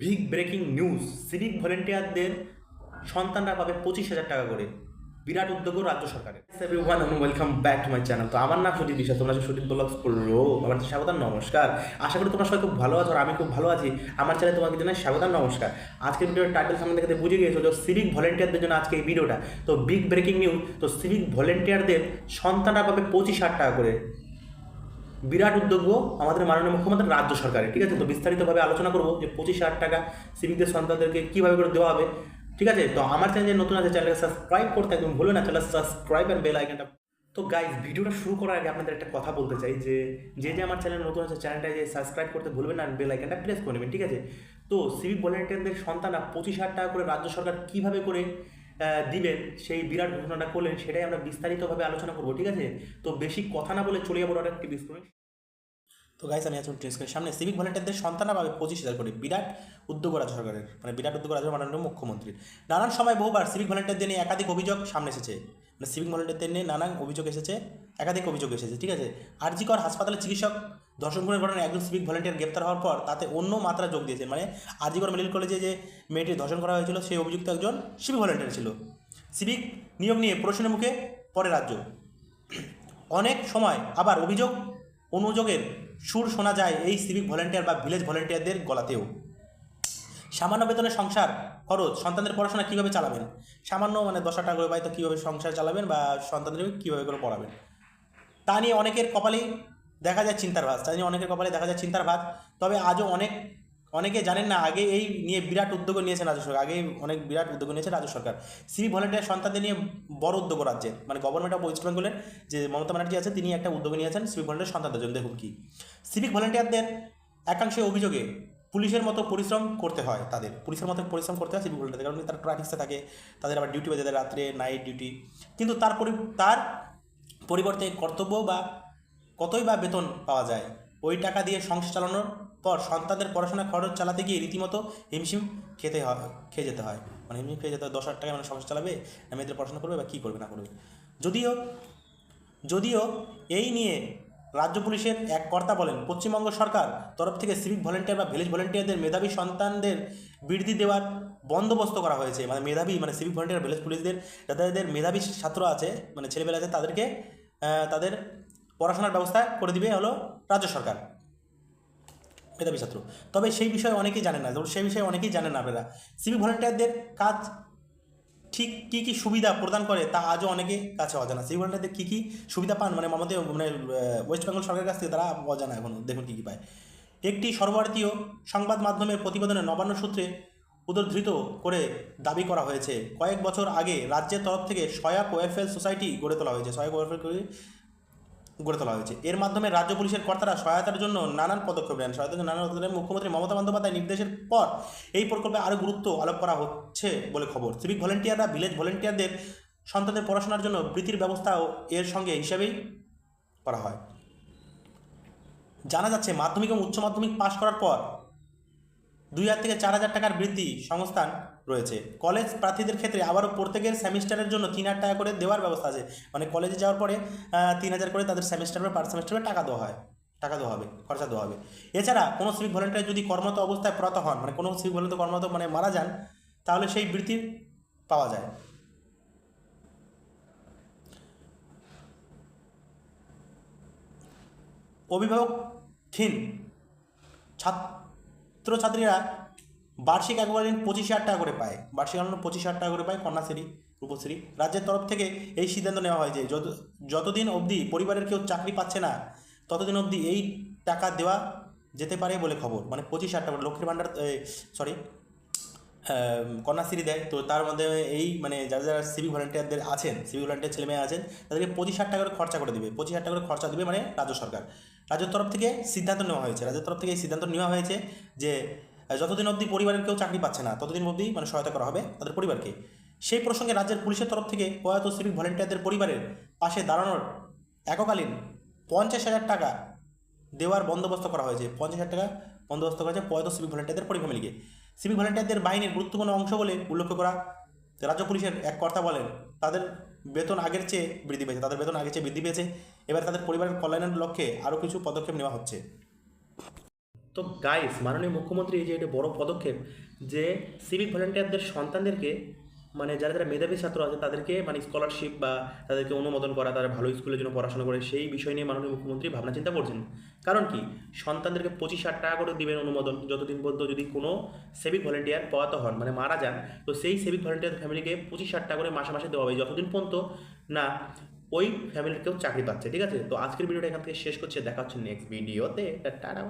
Big breaking news civic ভলেন্টিয়ারদের সন্তানরা পাবে পঁচিশ হাজার টাকা করে। বিরাট উদ্যোগও রাজ্য সরকারের। Welcome back to my channel তো আমার নাম সুদীপ বিশ্বাস, তোমরা সুদীপ ব্লগস করল আমার স্বাগত নমস্কার। আশা করি তোমরা সবাই খুব ভালো আছো আর আমি খুব ভালো আছি। আমার চ্যানেলে তোমাকে জানাই স্বাগত নমস্কার। আজকের ভিডিওর টাইটেল সামনে দেখে বুঝে গিয়েছো যে সিভিক ভলেন্টিয়ারদের জন্য আজকে এই ভিডিওটা তো বিগ ব্রেকিং নিউজ তো সিভিক ভলেন্টিয়ারদের সন্তানরা পাবে পঁচিশ হাজার টাকা করে। বিরাট উদ্যোগ আমাদের মাননীয় মুখ্যমন্ত্রী রাজ্য সরকারের, ঠিক আছে? তো বিস্তারিতভাবে আলোচনা করব যে পঁচিশ হাজার টাকা সিভিকদের সন্তানদেরকে কীভাবে করে দেওয়া হবে, ঠিক আছে? তো আমার চ্যানেল নতুন আছে চ্যানেলকে সাবস্ক্রাইব করতে একদম ভুলো না চ্যানেল সাবস্ক্রাইব অ্যান্ড বেল আইকনটা তো গাইজ ভিডিওটা শুরু করার আগে আপনাদের একটা কথা বলতে চাই, যে যে যে আমার চ্যানেল নতুন আছে চ্যানেলটা যে সাবস্ক্রাইব করতে ভুলবেন না বেল আইকনটা প্রেস করে নেবেন, ঠিক আছে? তো সিভিক ভলেন্টিয়ারদের সন্তানরা পঁচিশ হাজার টাকা করে রাজ্য সরকার কীভাবে করে দিবেন, সেই বিরাট ঘোষণাটা করলেন, সেটাই আমরা বিস্তারিতভাবে আলোচনা করব, ঠিক আছে? তো বেশি কথা না বলে চলে যাব একটা বিস্তারিত তো গাইস আমি আছি ট্রেন্সকের সামনে সিভিক ভলেন্টিয়ারদের সন্তানরা পাবে পঁচিশ হাজার করে বিরাট উদ্যোগ রাজ্য সরকারের মানে বিরাট উদ্যোগ রাজ্য মাননীয় মুখ্যমন্ত্রীর। নানান সময় বহুবার সিভিক ভলেন্টিয়ারদের নিয়ে একাধিক অভিযোগ সামনে এসেছে। মানে সিভিক ভলেন্টিয়ারদের নিয়ে নানান অভিযোগ এসেছে, একাধিক অভিযোগ এসেছে, ঠিক আছে? আরজিকর হাসপাতালে চিকিৎসক ধর্ষণ খুনের ঘটনায় একজন সিভিক ভলেন্টিয়ার গ্রেপ্তার হওয়ার পর তাতে অন্য মাত্রা যোগ দিয়েছে মানে আরজিকর মেডিকেল কলেজে যে মেয়েটি ধর্ষণ করা হয়েছিল, সেই অভিযুক্ত একজন সিভিক ভলেন্টিয়ার ছিল। সিভিক নিয়োগ নিয়ে প্রশ্নের মুখে পরে রাজ্য। অনেক সময় আবার অভিযোগ অনুযোগের সুর শোনা যায় এই সিভিক ভলেন্টিয়ার বা ভিলেজ ভলেন্টিয়ারদের গলাতেও। সামান্য বেতনের সংসার খরচ, সন্তানদের পড়াশোনা কীভাবে চালাবেন? সামান্য মানে দশ টাকা করে বাড়িতে কীভাবে সংসার চালাবেন বা সন্তানদের কীভাবে করে পড়াবেন? তা নিয়ে অনেকের কপালেই দেখা যায় চিন্তার ভাত তা নিয়ে অনেকের কপালে দেখা যায় চিন্তার ভাত তবে আজও অনেক অনেকে জানেন না, আগে এই নিয়ে বিরাট উদ্যোগ নিয়েছেন রাজ্য সরকার, আগে অনেক বিরাট উদ্যোগ নিয়েছে রাজ্য সরকার। সিভি ভলেন্টিয়ার সন্তানদের নিয়ে বড় উদ্যোগ রাজ্যের মানে গভর্নমেন্ট অফ ওয়েস্ট বেঙ্গলের যে মমতা ব্যানার্জি আছে, তিনি একটা উদ্যোগ নিয়েছেন সিভিক ভলেন্টিয়ার সন্তানদের জন্য। দেখুন কি সিভিক ভলেন্টিয়ারদের একাংশের অভিযোগে পুলিশের মতো পরিশ্রম করতে হয় তাদের, পুলিশের মতো পরিশ্রম করতে হয় সিভিক ভলেন্টিয়ার কারণ তারা ট্রাফিক্সে থাকে, তাদের আবার ডিউটি দেয় রাত্রে নাইট ডিউটি কিন্তু তার তার পরিবর্তে কর্তব্য বা কতই বা বেতন পাওয়া যায় ওই টাকা দিয়ে সংসার চালানোর পর সন্তানদের পড়াশোনা খরচ চালাতে গিয়ে রীতিমতো হিমশিম খেতে হয়, খেয়ে যেতে হয়। মানে হিমশিম খেয়ে যেতে হয়, দশ হাজার টাকা মানে সংসার চালাবে না, মেয়েদের পড়াশোনা করবে বা কী করবে না করবে। যদিও যদিও এই নিয়ে রাজ্য পুলিশের এক কর্তা বলেন, পশ্চিমবঙ্গ সরকার তরফ থেকে সিভিক ভলেন্টিয়ার বা ভিলেজ ভলেন্টিয়ারদের মেধাবী সন্তানদের বৃদ্ধি দেওয়ার বন্দোবস্ত করা হয়েছে। মানে মেধাবী মানে সিভিক ভলেন্টিয়ার ভিলেজ পুলিশদের, যাদের মেধাবী ছাত্র আছে মানে ছেলেবেলা আছে, তাদেরকে তাদের পড়াশোনার ব্যবস্থা করে দিবে হলো রাজ্য সরকার। মেধাবী ছাত্র। তবে সেই বিষয়ে অনেকেই জানে না। সেই বিষয়ে অনেকেই জানেন না আপনারা। সিভিক ভলেন্টিয়ারদের কাজ ঠিক কী কী সুবিধা প্রদান করে তা আজও অনেকে কাছে অজানা। সিভিক ভলেন্টিয়ারদের কী কী সুবিধা পান? মানে আমাদের মানে ওয়েস্ট বেঙ্গল সরকারের কাছ থেকে তারা অজানা এখনও দেখুন কী কী পায়। একটি সর্বভারতীয় সংবাদ মাধ্যমের প্রতিবেদনে নবান্ন সূত্রে উদ্ধৃত করে দাবি করা হয়েছে, কয়েক বছর আগে রাজ্যের তরফ থেকে সহায়ক ওয়েলফেয়ার সোসাইটি গড়ে তোলা হয়েছে। সহায়ক ওয়েলফেয়ার গড়ে তোলা হয়েছে। এর মাধ্যমে রাজ্য পুলিশের কর্তারা সহায়তার জন্য নানান পদক্ষেপ নেন। সহায়তার জন্য নানান পদক্ষেপ মুখ্যমন্ত্রী মমতা বন্দ্যোপাধ্যায় নির্দেশের পর এই প্রকল্পে আরও গুরুত্ব আলোপ করা হচ্ছে বলে খবর। সিভিক ভলেন্টিয়াররা, ভিলেজ ভলেন্টিয়ারদের সন্তানদের পড়াশোনার জন্য বৃত্তির ব্যবস্থাও এর সঙ্গে হিসাবেই করা হয়। জানা যাচ্ছে, মাধ্যমিক এবং উচ্চ মাধ্যমিক পাশ করার পর দুই হাজার থেকে চার হাজার টাকার বৃদ্ধি সংস্থান রয়েছে। কলেজ প্রার্থীদের ক্ষেত্রে আবারও প্রত্যেকের সেমিস্টারের জন্য তিন হাজার টাকা করে দেওয়ার ব্যবস্থা আছে। মানে কলেজে যাওয়ার পরে তিন হাজার করে তাদের সেমিস্টার সেমিস্টারে পার সেমিস্টারে টাকা দেওয়া হয়। টাকা দেওয়া হবে, খরচা দেওয়া হবে। এছাড়া কোনো সিভিক ভলেন্টিয়ার যদি কর্মরত অবস্থায় প্রত হন মানে কোনো সিভিক ভলেন্টিয়ার কর্মরত মানে মারা যান, তাহলে সেই বৃত্তি পাওয়া যায়। অভিভাবকহীন ছাত্রছাত্রীরা বার্ষিক একবারিন পঁচিশ হাজার টাকা করে পায়। বার্ষিক আনন্দ পঁচিশ হাজার টাকা করে পায় কন্যাশ্রী, রূপশ্রী। রাজ্যের তরফ থেকে এই সিদ্ধান্ত নেওয়া হয় যে যত, যতদিন অবধি পরিবারের কেউ চাকরি পাচ্ছে না, ততদিন অবধি এই টাকা দেওয়া যেতে পারে বলে খবর। মানে পঁচিশ হাজার টাকা লক্ষ্মীর ভাণ্ডার সরি কন্যাশ্রী দেয়। তো তার মধ্যে এই মানে যারা যারা সিভিক ভলেন্টিয়ারদের আছেন সিভিক ভলেন্টিয়ার ছেলে মেয়ে আছেন, তাদেরকে পঁচিশ হাজার টাকা করে খরচা করে দিবে। পঁচিশ হাজার টাকা করে খরচা দেবে মানে রাজ্য সরকার। রাজ্যের তরফ থেকে সিদ্ধান্ত নেওয়া হয়েছে। রাজ্যের তরফ থেকে এই সিদ্ধান্ত নেওয়া হয়েছে যে, যতদিন অবধি পরিবারের কেউ চাকরি পাচ্ছে না, ততদিন অবধি মানে সহায়তা করা হবে তাদের পরিবারকে। সেই প্রসঙ্গে রাজ্যের পুলিশের তরফ থেকে প্রয়াত সিভিক ভলেন্টিয়ারদের পরিবারের পাশে দাঁড়ানোর এককালীন পঞ্চাশ হাজার টাকা দেওয়ার বন্দোবস্ত করা হয়েছে। পঞ্চাশ হাজার টাকা বন্দোবস্ত করা হয়েছে প্রয়াত সিভিক ভলেন্টিয়ারদের পরিফ্যামিলিকে সিভিক ভলেন্টিয়ারদের বাহিনীর গুরুত্বপূর্ণ অংশ বলে উল্লেখ করা, রাজ্য পুলিশের এক কর্তা বলেন তাদের বেতন আগের চেয়ে বৃদ্ধি পেয়েছে, তাদের বেতন আগের চেয়ে বৃদ্ধি পেয়েছে। এবার তাদের পরিবারের কল্যাণের লক্ষ্যে আরও কিছু পদক্ষেপ নেওয়া হচ্ছে। তো গাইস মাননীয় মুখ্যমন্ত্রী এই যে এটা বড় পদক্ষেপ যে সিভিক ভলেন্টিয়ারদের সন্তানদেরকে মানে যারা যারা মেধাবী ছাত্র আছে, তাদেরকে মানে স্কলারশিপ বা তাদেরকে অনুমোদন করা, তারা ভালো স্কুলের জন্য পড়াশোনা করে, সেই বিষয় নিয়ে মাননীয় মুখ্যমন্ত্রী ভাবনা চিন্তা করছেন। কারণ কি? সন্তানদেরকে পঁচিশ হাজার টাকা করে দিবেন অনুমোদন, যতদিন পর্যন্ত যদি কোনো সেভিক ভলেন্টিয়ার পয়াত হন মানে মারা যান, তো সেই সেভিক ভলেন্টিয়ার ফ্যামিলিকে পঁচিশ হাজার টাকা করে মাসে মাসে দেওয়া হবে, যতদিন পর্যন্ত না ওই ফ্যামিলির কেউ চাকরি পাচ্ছে, ঠিক আছে? তো আজকের ভিডিওটা এখান থেকে শেষ করছে, দেখা হচ্ছে নেক্সট ভিডিওতে টাটা